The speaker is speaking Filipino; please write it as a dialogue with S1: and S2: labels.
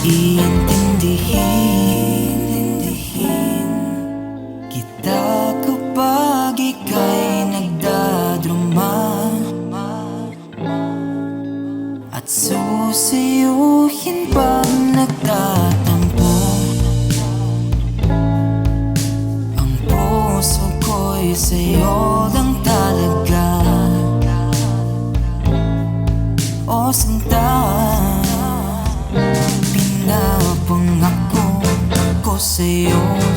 S1: Iintindihin Kita kapag ika'y nagdadruma. At susuyuhin pag nagtatampo Ang puso ko'y sa'yo lang talaga. O sinta pangako ko sa'yo.